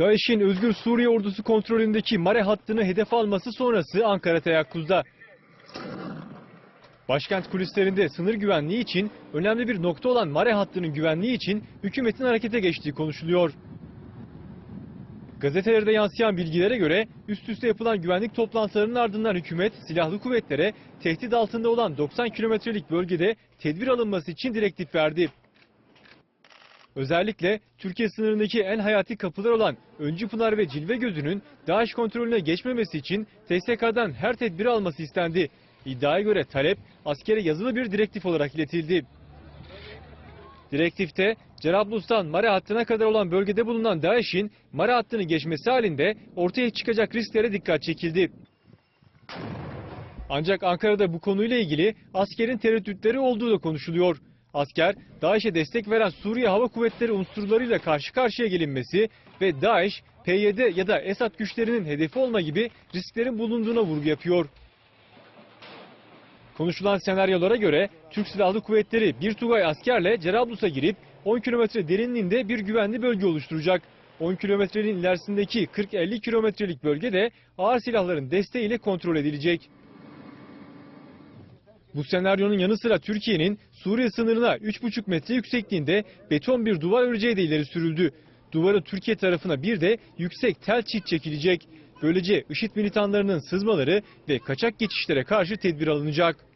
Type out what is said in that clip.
DAEŞ'in Özgür Suriye ordusu kontrolündeki Mare hattını hedef alması sonrası Ankara teyakkuzda. Başkent kulislerinde sınır güvenliği için önemli bir nokta olan Mare hattının güvenliği için hükümetin harekete geçtiği konuşuluyor. Gazetelerde yansıyan bilgilere göre üst üste yapılan güvenlik toplantılarının ardından hükümet silahlı kuvvetlere tehdit altında olan 90 kilometrelik bölgede tedbir alınması için direktif verdi. Özellikle Türkiye sınırındaki en hayati kapılar olan Öncü Pınar ve Cilve Gözü'nün DAEŞ kontrolüne geçmemesi için TSK'dan her tedbiri alması istendi. İddiaya göre talep askere yazılı bir direktif olarak iletildi. Direktifte Cerablus'tan Mare hattına kadar olan bölgede bulunan DAEŞ'in Mare hattını geçmesi halinde ortaya çıkacak risklere dikkat çekildi. Ancak Ankara'da bu konuyla ilgili askerin tereddütleri olduğu da konuşuluyor. Asker, DAEŞ'e destek veren Suriye Hava Kuvvetleri unsurlarıyla karşı karşıya gelinmesi ve DAEŞ, PYD ya da Esad güçlerinin hedefi olma gibi risklerin bulunduğuna vurgu yapıyor. Konuşulan senaryolara göre Türk Silahlı Kuvvetleri bir Tugay askerle Cerablus'a girip 10 kilometre derinliğinde bir güvenli bölge oluşturacak. 10 kilometrenin ilerisindeki 40-50 kilometrelik bölgede ağır silahların desteğiyle kontrol edilecek. Bu senaryonun yanı sıra Türkiye'nin Suriye sınırına 3,5 metre yüksekliğinde beton bir duvar öreceği de ileri sürüldü. Duvarı Türkiye tarafına bir de yüksek tel çit çekilecek. Böylece IŞİD militanlarının sızmaları ve kaçak geçişlere karşı tedbir alınacak.